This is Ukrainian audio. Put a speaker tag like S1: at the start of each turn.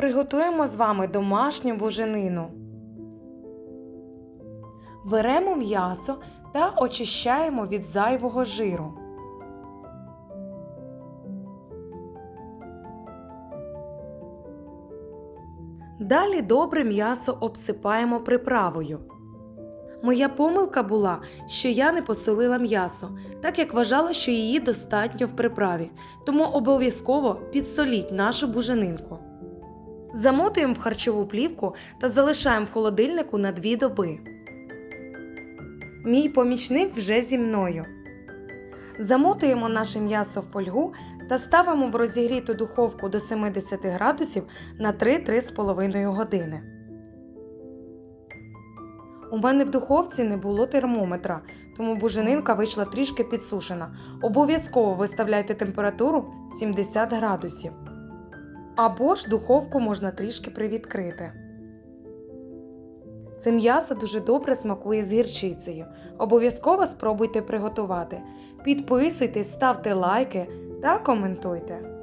S1: Приготуємо з вами домашню буженину. Беремо м'ясо та очищаємо від зайвого жиру. Далі добре м'ясо обсипаємо приправою. Моя помилка була, що я не посолила м'ясо, так як вважала, що її достатньо в приправі, тому обов'язково підсоліть нашу буженинку. Замотуємо в харчову плівку та залишаємо в холодильнику на 2 доби. Мій помічник вже зі мною. Замотуємо наше м'ясо в фольгу та ставимо в розігріту духовку до 70 градусів на 3-3,5 години. У мене в духовці не було термометра, тому буженинка вийшла трішки підсушена. Обов'язково виставляйте температуру 70 градусів. Або ж духовку можна трішки привідкрити. Це м'ясо дуже добре смакує з гірчицею. Обов'язково спробуйте приготувати. Підписуйтесь, ставте лайки та коментуйте.